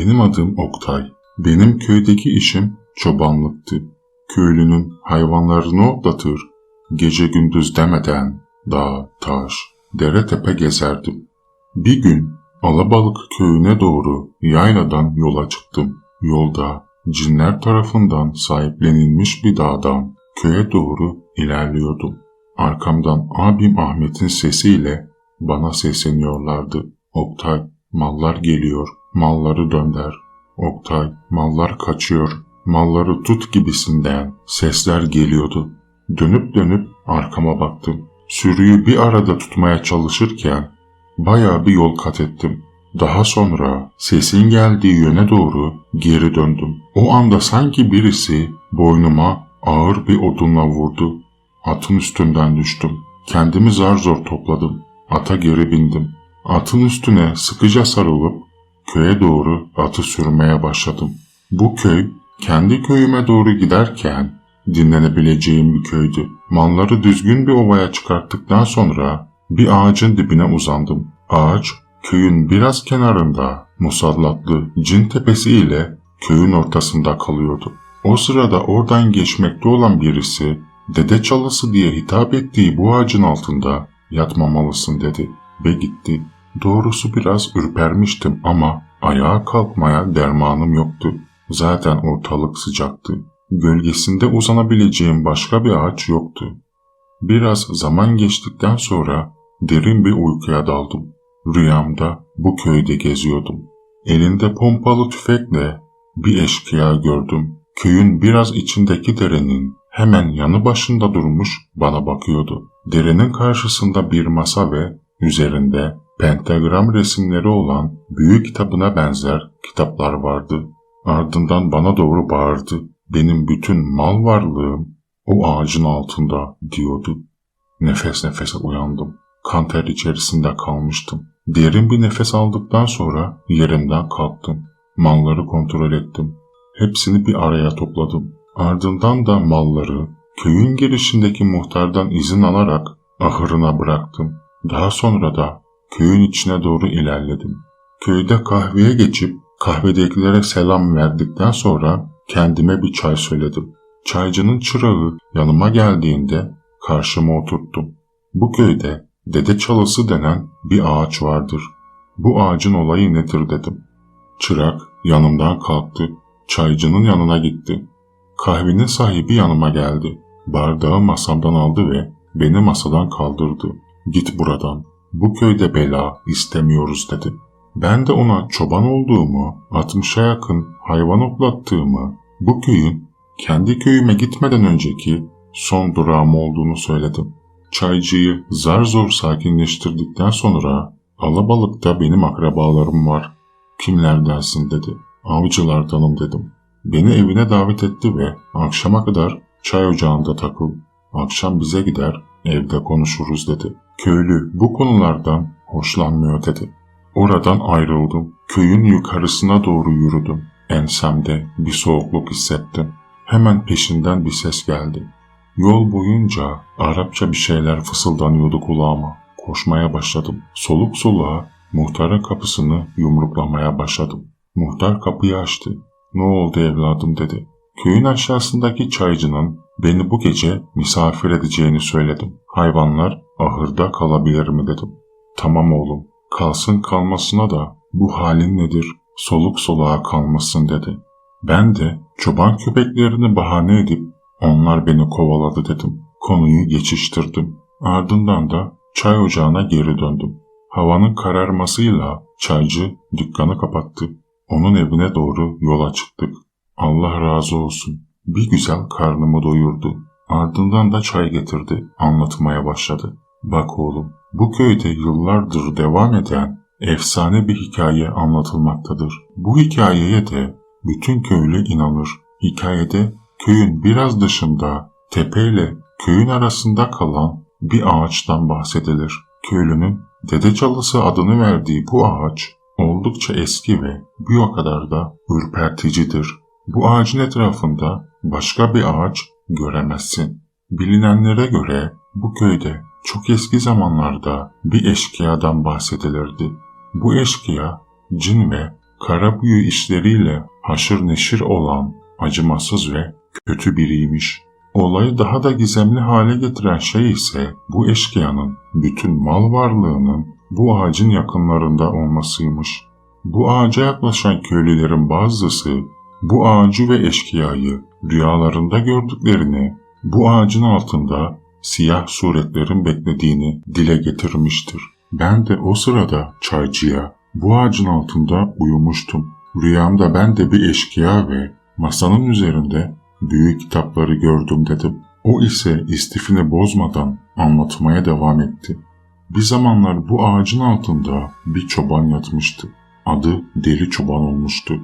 Benim adım Oktay. Benim köydeki işim çobanlıktı. Köylünün hayvanlarını otlatır, gece gündüz demeden dağ, taş, dere tepe gezerdim. Bir gün Alabalık köyüne doğru yayladan yola çıktım. Yolda cinler tarafından sahiplenilmiş bir dağdan köye doğru ilerliyordum. Arkamdan abim Ahmet'in sesiyle bana sesleniyorlardı. Oktay, mallar geliyor, malları dönder. Oktay, mallar kaçıyor, malları tut gibisinden sesler geliyordu. Dönüp dönüp arkama baktım. Sürüyü bir arada tutmaya çalışırken bayağı bir yol kat ettim. Daha sonra sesin geldiği yöne doğru geri döndüm. O anda sanki birisi boynuma ağır bir odunla vurdu. Atın üstünden düştüm. Kendimi zar zor topladım. Ata geri bindim. Atın üstüne sıkıca sarılıp köye doğru atı sürmeye başladım. Bu köy kendi köyüme doğru giderken dinlenebileceğim bir köydü. Malları düzgün bir ovaya çıkarttıktan sonra bir ağacın dibine uzandım. Ağaç köyün biraz kenarında musallatlı cin tepesi ile köyün ortasında kalıyordu. O sırada oradan geçmekte olan birisi dede çalısı diye hitap ettiği bu ağacın altında yatmamalısın dedi ve gitti. Doğrusu biraz ürpermiştim ama ayağa kalkmaya dermanım yoktu. Zaten ortalık sıcaktı. Gölgesinde uzanabileceğim başka bir ağaç yoktu. Biraz zaman geçtikten sonra derin bir uykuya daldım. Rüyamda bu köyde geziyordum. Elinde pompalı tüfekle bir eşkıya gördüm. Köyün biraz içindeki derenin hemen yanı başında durmuş bana bakıyordu. Derenin karşısında bir masa ve üzerinde pentagram resimleri olan büyük kitabına benzer kitaplar vardı. Ardından bana doğru bağırdı. Benim bütün mal varlığım o ağacın altında diyordu. Nefes nefese uyandım. Kanter içerisinde kalmıştım. Derin bir nefes aldıktan sonra yerimden kalktım. Malları kontrol ettim. Hepsini bir araya topladım. Ardından da malları köyün girişindeki muhtardan izin alarak ahırına bıraktım. Daha sonra da köyün içine doğru ilerledim. Köyde kahveye geçip kahvedekilere selam verdikten sonra kendime bir çay söyledim. Çaycının çırağı yanıma geldiğinde karşıma oturttum. Bu köyde dede çalısı denen bir ağaç vardır. Bu ağacın olayı nedir dedim. Çırak yanımdan kalktı. Çaycının yanına gitti. Kahvenin sahibi yanıma geldi. Bardağı masamdan aldı ve beni masadan kaldırdı. Git buradan. Bu köyde bela istemiyoruz dedi. Ben de ona çoban olduğumu, 60'a yakın hayvan oklattığımı, bu köyün kendi köyüme gitmeden önceki son durağım olduğunu söyledim. Çaycıyı zar zor sakinleştirdikten sonra alabalıkta benim akrabalarım var. Kimler dersin dedi. Avcılardanım dedim. Beni evine davet etti ve akşama kadar çay ocağında takıl. Akşam bize gider, evde konuşuruz dedi. Köylü bu konulardan hoşlanmıyor dedi. Oradan ayrıldım. Köyün yukarısına doğru yürüdüm. Ensemde bir soğukluk hissettim. Hemen peşinden bir ses geldi. Yol boyunca Arapça bir şeyler fısıldanıyordu kulağıma. Koşmaya başladım. Soluk soluğa muhtarın kapısını yumruklamaya başladım. Muhtar kapıyı açtı. Ne oldu evladım dedi. Köyün aşağısındaki çaycının beni bu gece misafir edeceğini söyledim. Hayvanlar ahırda kalabilir mi dedim. Tamam oğlum kalsın kalmasına da bu halin nedir soluk soluğa kalmasın dedi. Ben de çoban köpeklerini bahane edip onlar beni kovaladı dedim. Konuyu geçiştirdim. Ardından da çay ocağına geri döndüm. Havanın kararmasıyla çaycı dükkanı kapattı. Onun evine doğru yola çıktık. Allah razı olsun. Bir güzel karnımı doyurdu. Ardından da çay getirdi. Anlatmaya başladı. Bak oğlum, bu köyde yıllardır devam eden efsane bir hikaye anlatılmaktadır. Bu hikayeye de bütün köylü inanır. Hikayede köyün biraz dışında tepeyle köyün arasında kalan bir ağaçtan bahsedilir. Köylünün Dede Çalısı adını verdiği bu ağaç oldukça eski ve o kadar da ürperticidir. Bu ağacın etrafında başka bir ağaç göremezsin. Bilinenlere göre bu köyde çok eski zamanlarda bir eşkıyadan bahsedilirdi. Bu eşkıya cin ve kara büyü işleriyle haşır neşir olan acımasız ve kötü biriymiş. Olayı daha da gizemli hale getiren şey ise bu eşkıyanın bütün mal varlığının bu ağacın yakınlarında olmasıymış. Bu ağaca yaklaşan köylülerin bazısı bu ağacı ve eşkıyayı rüyalarında gördüklerini, bu ağacın altında siyah suretlerin beklediğini dile getirmiştir. Ben de o sırada çaycıya bu ağacın altında uyumuştum. Rüyamda ben de bir eşkıya ve masanın üzerinde büyük kitapları gördüm dedim. O ise istifini bozmadan anlatmaya devam etti. Bir zamanlar bu ağacın altında bir çoban yatmıştı. Adı Deli Çoban olmuştu.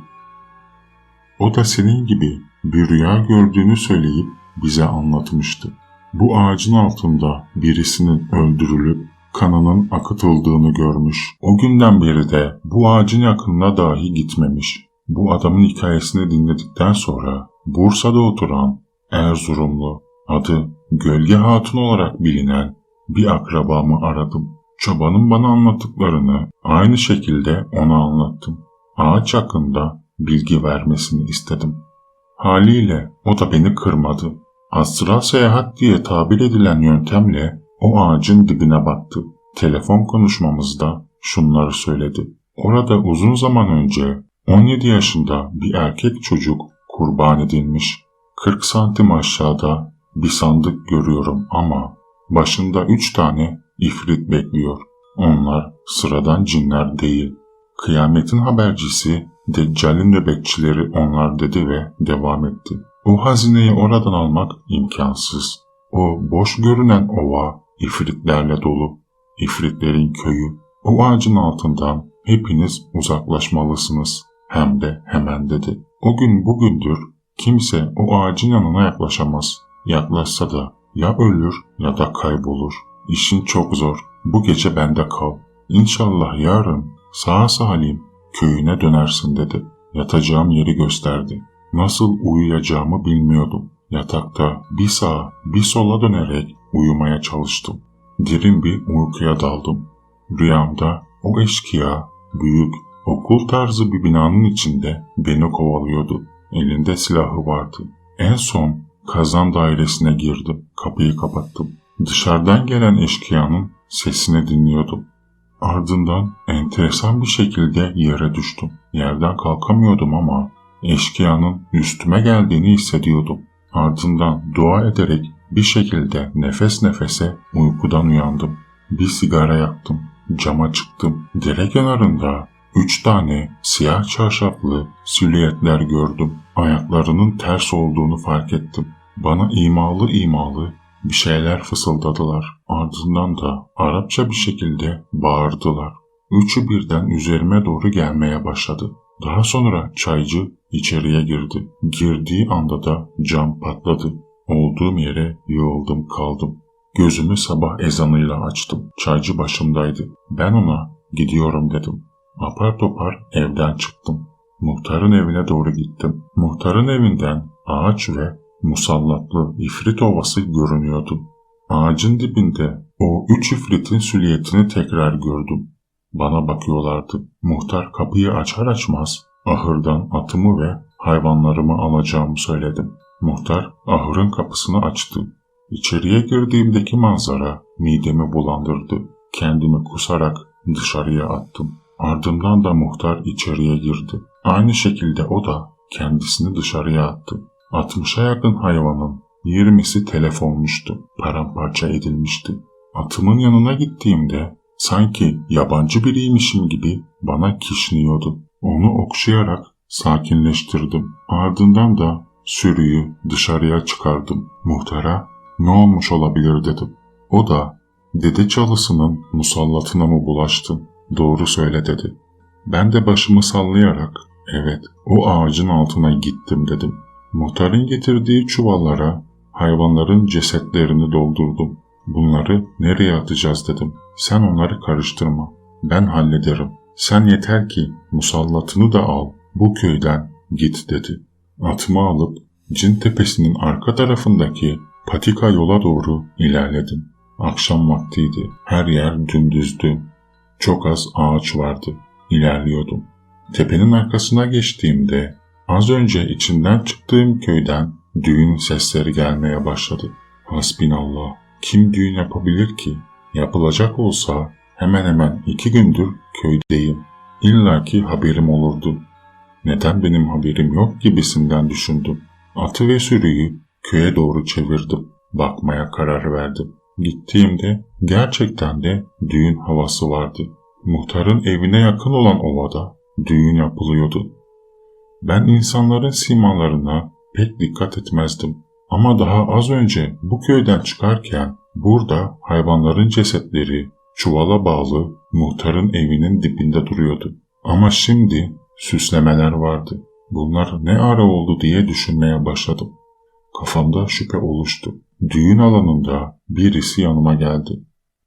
O da senin gibi bir rüya gördüğünü söyleyip bize anlatmıştı. Bu ağacın altında birisinin öldürülüp kanının akıtıldığını görmüş. O günden beri de bu ağacın yakınına dahi gitmemiş. Bu adamın hikayesini dinledikten sonra Bursa'da oturan Erzurumlu adı Gölge Hatun olarak bilinen bir akrabamı aradım. Çobanın bana anlattıklarını aynı şekilde ona anlattım. Ağaç hakkında bilgi vermesini istedim. Haliyle o da beni kırmadı. Astral seyahat diye tabir edilen yöntemle o ağacın dibine baktı. Telefon konuşmamızda şunları söyledi. Orada uzun zaman önce 17 yaşında bir erkek çocuk kurban edilmiş. 40 santim aşağıda bir sandık görüyorum ama başında 3 tane ifrit bekliyor. Onlar sıradan cinler değil. Kıyametin habercisi Deccal'in nöbetçileri onlar dedi ve devam etti. O hazineyi oradan almak imkansız. O boş görünen ova ifritlerle dolu. İfritlerin köyü. O ağacın altından hepiniz uzaklaşmalısınız. Hem de hemen dedi. O gün bugündür kimse o ağacın yanına yaklaşamaz. Yaklaşsa da ya ölür ya da kaybolur. İşin çok zor. Bu gece bende kal. İnşallah yarın sağ salim köyüne dönersin dedi. Yatacağım yeri gösterdi. Nasıl uyuyacağımı bilmiyordum. Yatakta bir sağa bir sola dönerek uyumaya çalıştım. Derin bir uykuya daldım. Rüyamda o eşkıya büyük okul tarzı bir binanın içinde beni kovalıyordu. Elinde silahı vardı. En son kazan dairesine girdim. Kapıyı kapattım. Dışarıdan gelen eşkıyanın sesini dinliyordum. Ardından enteresan bir şekilde yere düştüm. Yerden kalkamıyordum ama eşkıyanın üstüme geldiğini hissediyordum. Ardından dua ederek bir şekilde nefes nefese uykudan uyandım. Bir sigara yaktım. Cama çıktım. Dere kenarında üç tane siyah çarşaflı silüetler gördüm. Ayaklarının ters olduğunu fark ettim. Bana imalı imalı bir şeyler fısıldadılar. Ardından da Arapça bir şekilde bağırdılar. Üçü birden üzerime doğru gelmeye başladı. Daha sonra çaycı içeriye girdi. Girdiği anda da cam patladı. Olduğum yere yığıldım kaldım. Gözümü sabah ezanıyla açtım. Çaycı başımdaydı. Ben ona gidiyorum dedim. Apar topar evden çıktım. Muhtarın evine doğru gittim. Muhtarın evinden ağaç ve musallatlı ifrit ovası görünüyordu. Ağacın dibinde o üç ifritin süliyetini tekrar gördüm. Bana bakıyorlardı. Muhtar kapıyı açar açmaz ahırdan atımı ve hayvanlarımı alacağımı söyledim. Muhtar ahırın kapısını açtı. İçeriye girdiğimdeki manzara midemi bulandırdı. Kendimi kusarak dışarıya attım. Ardından da muhtar içeriye girdi. Aynı şekilde o da kendisini dışarıya attı. 60'a yakın hayvanın 20'si telef olmuştu, paramparça edilmişti. Atımın yanına gittiğimde sanki yabancı biriymişim gibi bana kişniyordu. Onu okşayarak sakinleştirdim. Ardından da sürüyü dışarıya çıkardım. Muhtara ne olmuş olabilir dedim. O da dede çalısının musallatına mı bulaştın? Doğru söyle dedi. Ben de başımı sallayarak evet o ağacın altına gittim dedim. Muhtarın getirdiği çuvallara hayvanların cesetlerini doldurdum. Bunları nereye atacağız dedim. Sen onları karıştırma. Ben hallederim. Sen yeter ki musallatını da al. Bu köyden git dedi. Atımı alıp Cin Tepesi'nin arka tarafındaki patika yola doğru ilerledim. Akşam vaktiydi. Her yer dümdüzdü. Çok az ağaç vardı. İlerliyordum. Tepenin arkasına geçtiğimde az önce içinden çıktığım köyden düğün sesleri gelmeye başladı. Hasbinallah. Kim düğün yapabilir ki? Yapılacak olsa hemen hemen iki gündür köydeyim. İlla ki haberim olurdu. Neden benim haberim yok gibisinden düşündüm. Atı ve sürüyü köye doğru çevirdim. Bakmaya karar verdim. Gittiğimde gerçekten de düğün havası vardı. Muhtarın evine yakın olan ovada düğün yapılıyordu. Ben insanların simalarına pek dikkat etmezdim. Ama daha az önce bu köyden çıkarken burada hayvanların cesetleri çuvala bağlı muhtarın evinin dibinde duruyordu. Ama şimdi süslemeler vardı. Bunlar ne ara oldu diye düşünmeye başladım. Kafamda şüphe oluştu. Düğün alanında birisi yanıma geldi.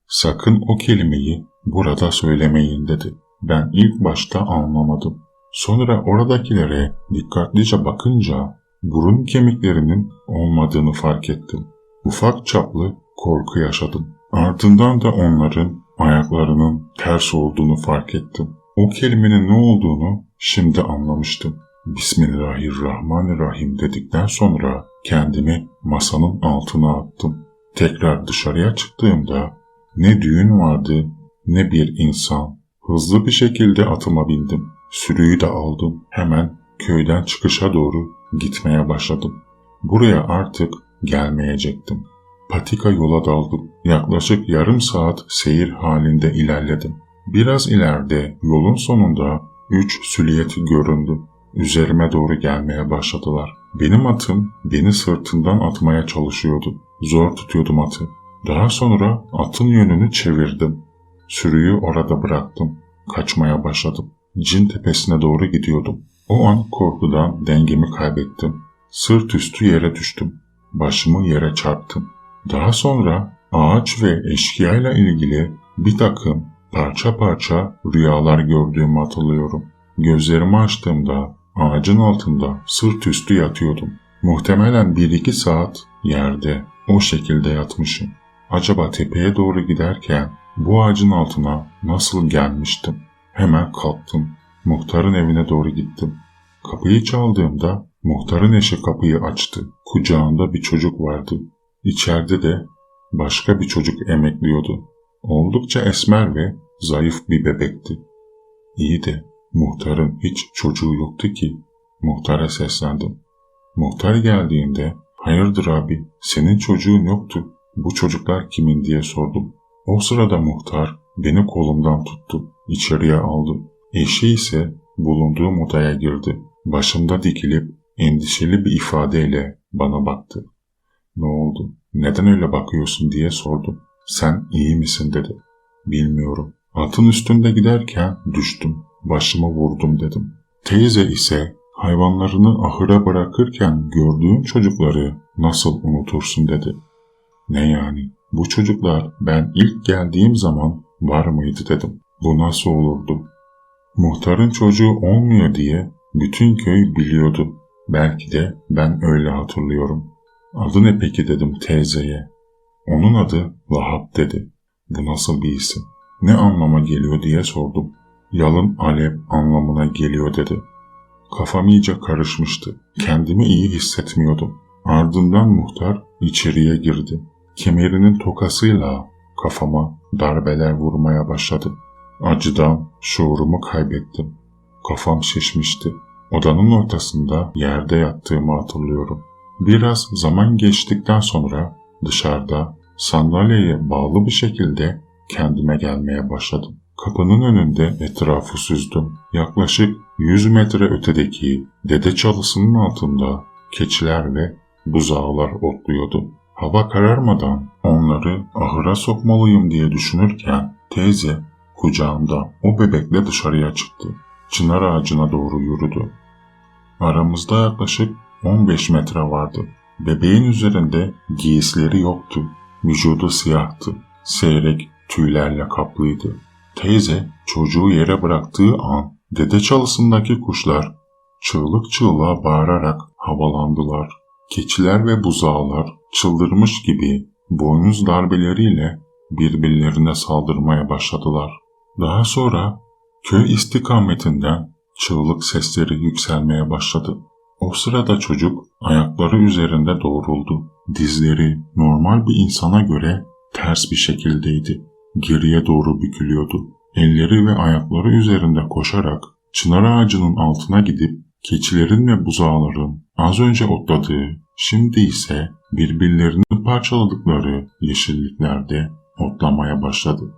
Sakın o kelimeyi burada söylemeyin dedi. Ben ilk başta anlamadım. Sonra oradakilere dikkatlice bakınca burun kemiklerinin olmadığını fark ettim. Ufak çaplı korku yaşadım. Ardından da onların ayaklarının ters olduğunu fark ettim. O kelimenin ne olduğunu şimdi anlamıştım. Bismillahirrahmanirrahim dedikten sonra kendimi masanın altına attım. Tekrar dışarıya çıktığımda ne düğün vardı ne bir insan. Hızlı bir şekilde atıma bindim. Sürüyü de aldım. Hemen köyden çıkışa doğru gitmeye başladım. Buraya artık gelmeyecektim. Patika yola daldım. Yaklaşık yarım saat seyir halinde ilerledim. Biraz ileride yolun sonunda üç süliyet göründü. Üzerime doğru gelmeye başladılar. Benim atım beni sırtından atmaya çalışıyordu. Zor tutuyordum atı. Daha sonra atın yönünü çevirdim. Sürüyü orada bıraktım. Kaçmaya başladım. Cin tepesine doğru gidiyordum. O an korkudan dengemi kaybettim. Sırt üstü yere düştüm. Başımı yere çarptım. Daha sonra ağaç ve eşkıyayla ilgili bir takım parça parça rüyalar gördüğümü hatırlıyorum. Gözlerimi açtığımda ağacın altında sırt üstü yatıyordum. Muhtemelen bir iki saat yerde o şekilde yatmışım. Acaba tepeye doğru giderken bu ağacın altına nasıl gelmiştim? Hemen kalktım. Muhtarın evine doğru gittim. Kapıyı çaldığımda muhtarın eşi kapıyı açtı. Kucağında bir çocuk vardı. İçeride de başka bir çocuk emekliyordu. Oldukça esmer ve zayıf bir bebekti. İyi de muhtarın hiç çocuğu yoktu ki. Muhtara seslendim. Muhtar geldiğinde hayırdır abi senin çocuğun yoktu. Bu çocuklar kimin diye sordum. O sırada muhtar beni kolumdan tuttu. içeriye aldı. Eşi ise bulunduğum odaya girdi. Başımda dikilip endişeli bir ifadeyle bana baktı. Ne oldu? Neden öyle bakıyorsun diye sordum. Sen iyi misin dedi. Bilmiyorum. Atın üstünde giderken düştüm. Başımı vurdum dedim. Teyze ise hayvanlarını ahıra bırakırken gördüğün çocukları nasıl unutursun dedi. Ne yani? Bu çocuklar ben ilk geldiğim zaman var mıydı dedim. Bu nasıl olurdu? Muhtarın çocuğu olmuyor diye bütün köy biliyordu. Belki de ben öyle hatırlıyorum. Adı ne peki dedim teyzeye. Onun adı Vahap dedi. Bu nasıl bir isim? Ne anlama geliyor diye sordum. Yalın alev anlamına geliyor dedi. Kafam iyice karışmıştı. Kendimi iyi hissetmiyordum. Ardından muhtar içeriye girdi. Kemerinin tokasıyla kafama darbeler vurmaya başladı. Acıdan şuurumu kaybettim. Kafam şişmişti. Odanın ortasında yerde yattığımı hatırlıyorum. Biraz zaman geçtikten sonra dışarıda sandalyeye bağlı bir şekilde kendime gelmeye başladım. Kapının önünde etrafı süzdüm. Yaklaşık 100 metre ötedeki dede çalısının altında keçiler ve buzağlar otluyordu. Hava kararmadan onları ahıra sokmalıyım diye düşünürken teyze kucağımda o bebekle dışarıya çıktı. Çınar ağacına doğru yürüdü. Aramızda yaklaşık 15 metre vardı. Bebeğin üzerinde giysileri yoktu. Vücudu siyahtı. Seyrek tüylerle kaplıydı. Teyze çocuğu yere bıraktığı an dede çalısındaki kuşlar çığlık çığlığa bağırarak havalandılar. Keçiler ve buzağlar çıldırmış gibi boynuz darbeleriyle birbirlerine saldırmaya başladılar. Daha sonra köy istikametinden Çığlık sesleri yükselmeye başladı. O sırada çocuk ayakları üzerinde doğruldu. Dizleri normal bir insana göre ters bir şekildeydi. Geriye doğru bükülüyordu. Elleri ve ayakları üzerinde koşarak çınar ağacının altına gidip keçilerin ve buzağların az önce otladığı, şimdi ise birbirlerini parçaladıkları yeşilliklerde otlamaya başladı.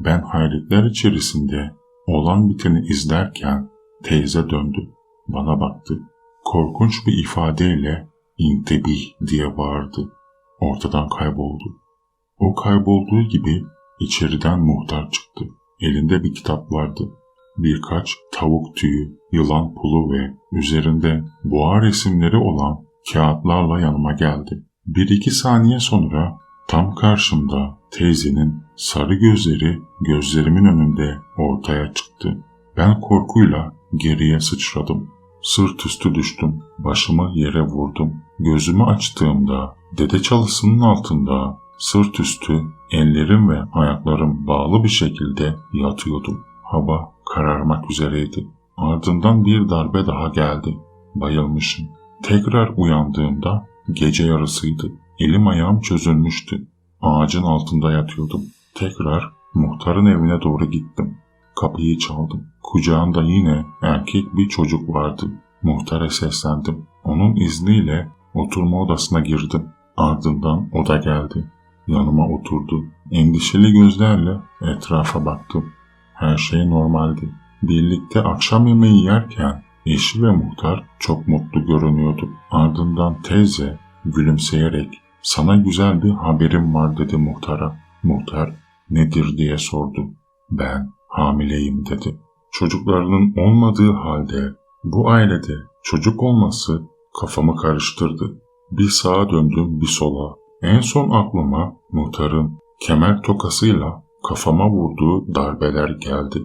Ben hayretler içerisinde olan biteni izlerken teyze döndü. Bana baktı. Korkunç bir ifadeyle intebih diye bağırdı. Ortadan kayboldu. O kaybolduğu gibi içeriden muhtar çıktı. Elinde bir kitap vardı. Birkaç tavuk tüyü, yılan pulu ve üzerinde boğa resimleri olan kağıtlarla yanıma geldi. Bir iki saniye sonra tam karşımda teyzenin sarı gözleri gözlerimin önünde ortaya çıktı. Ben korkuyla geriye sıçradım. Sırt üstü düştüm. Başımı yere vurdum. Gözümü açtığımda dede çalısının altında sırt üstü ellerim ve ayaklarım bağlı bir şekilde yatıyordum. Hava kararmak üzereydi. Ardından bir darbe daha geldi. Bayılmışım. Tekrar uyandığımda gece yarısıydı. Elim ayağım çözülmüştü. Ağacın altında yatıyordum. Tekrar muhtarın evine doğru gittim. Kapıyı çaldım. Kucağında yine erkek bir çocuk vardı. Muhtara seslendim. Onun izniyle oturma odasına girdim. Ardından o da geldi. Yanıma oturdu. Endişeli gözlerle etrafa baktım. Her şey normaldi. Birlikte akşam yemeği yerken eşi ve muhtar çok mutlu görünüyordu. Ardından teyze gülümseyerek sana güzel bir haberim var dedi muhtara. Muhtar nedir diye sordu. Ben hamileyim dedi. Çocuklarının olmadığı halde bu ailede çocuk olması kafamı karıştırdı. Bir sağa döndüm bir sola. En son aklıma muhtarın kemer tokasıyla kafama vurduğu darbeler geldi.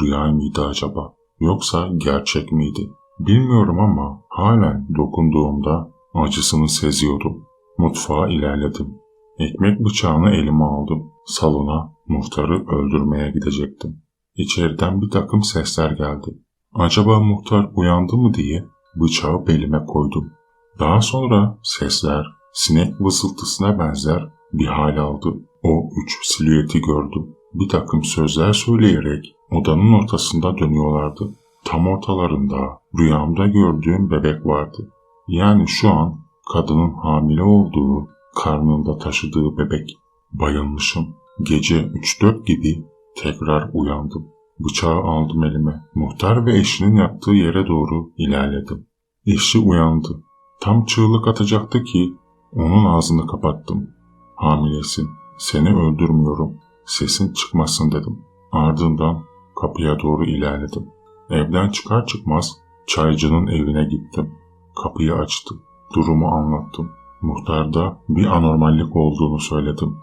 Rüya mıydı acaba? Yoksa gerçek miydi? Bilmiyorum ama halen dokunduğumda acısını seziyordum. Mutfağa ilerledim. Ekmek bıçağını elime aldım. Salona muhtarı öldürmeye gidecektim. İçeriden bir takım sesler geldi. Acaba muhtar uyandı mı diye bıçağı belime koydum. Daha sonra sesler sinek vızıltısına benzer bir hal aldı. O üç silüeti gördüm. Bir takım sözler söyleyerek odanın ortasında dönüyorlardı. Tam ortalarında rüyamda gördüğüm bebek vardı. Yani şu an kadının hamile olduğu, karnında taşıdığı bebek. Bayılmışım. Gece 3-4 gibi tekrar uyandım. Bıçağı aldım elime. Muhtar ve eşinin yattığı yere doğru ilerledim. Eşi uyandı. Tam çığlık atacaktı ki onun ağzını kapattım. Hamilesin. Seni öldürmüyorum. Sesin çıkmasın dedim. Ardından kapıya doğru ilerledim. Evden çıkar çıkmaz çaycının evine gittim. Kapıyı açtı. Durumu anlattım. Muhtarda bir anormallik olduğunu söyledim.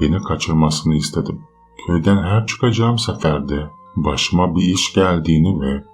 Beni kaçırmasını istedim. Köyden her çıkacağım seferde başıma bir iş geldiğini ve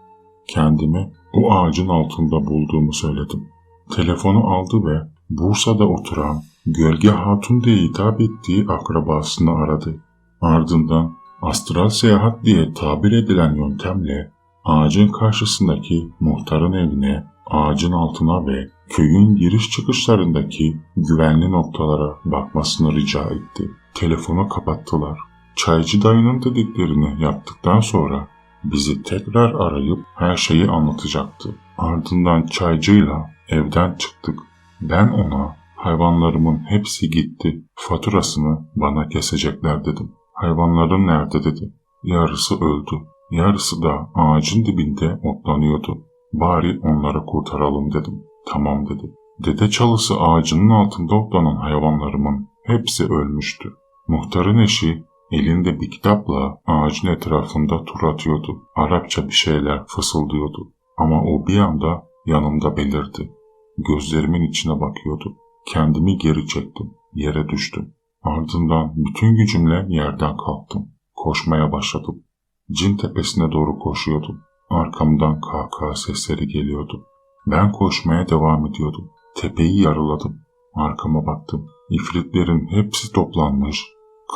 kendimi o ağacın altında bulduğumu söyledim. Telefonu aldı ve Bursa'da oturan Gölge Hatun diye hitap ettiği akrabasını aradı. Ardından astral seyahat diye tabir edilen yöntemle ağacın karşısındaki muhtarın evine, ağacın altına ve köyün giriş çıkışlarındaki güvenli noktalara bakmasını rica etti. Telefonu kapattılar. Çaycı dayının dediklerini yaptıktan sonra bizi tekrar arayıp her şeyi anlatacaktı. Ardından çaycıyla evden çıktık. Ben ona hayvanlarımın hepsi gitti. Faturasını bana kesecekler dedim. Hayvanların nerede dedi. Yarısı öldü. Yarısı da ağacın dibinde otlanıyordu. Bari onları kurtaralım dedim. Tamam dedi. Dede çalısı ağacının altında otlanan hayvanlarımın hepsi ölmüştü. Muhtarın eşi elinde bir kitapla ağacın etrafında tur atıyordu. Arapça bir şeyler fısıldıyordu. Ama o bir anda yanımda belirdi. Gözlerimin içine bakıyordu. Kendimi geri çektim. Yere düştüm. Ardından bütün gücümle yerden kalktım. Koşmaya başladım. Cin tepesine doğru koşuyordum. Arkamdan kahkaha sesleri geliyordu. Ben koşmaya devam ediyordum. Tepeyi yarıladım. Arkama baktım. İfritlerin hepsi toplanmış.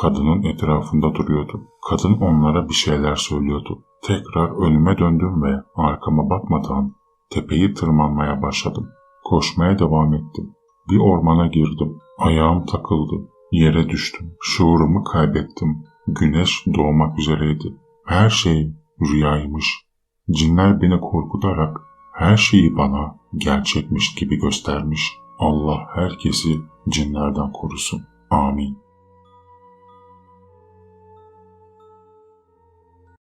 Kadının etrafında duruyordu. Kadın onlara bir şeyler söylüyordu. Tekrar önüme döndüm ve arkama bakmadan tepeyi tırmanmaya başladım. Koşmaya devam ettim. Bir ormana girdim. Ayağım takıldı. Yere düştüm. Şuurumu kaybettim. Güneş doğmak üzereydi. Her şey rüyaymış. Cinler beni korkutarak her şeyi bana gerçekmiş gibi göstermiş. Allah herkesi cinlerden korusun. Amin.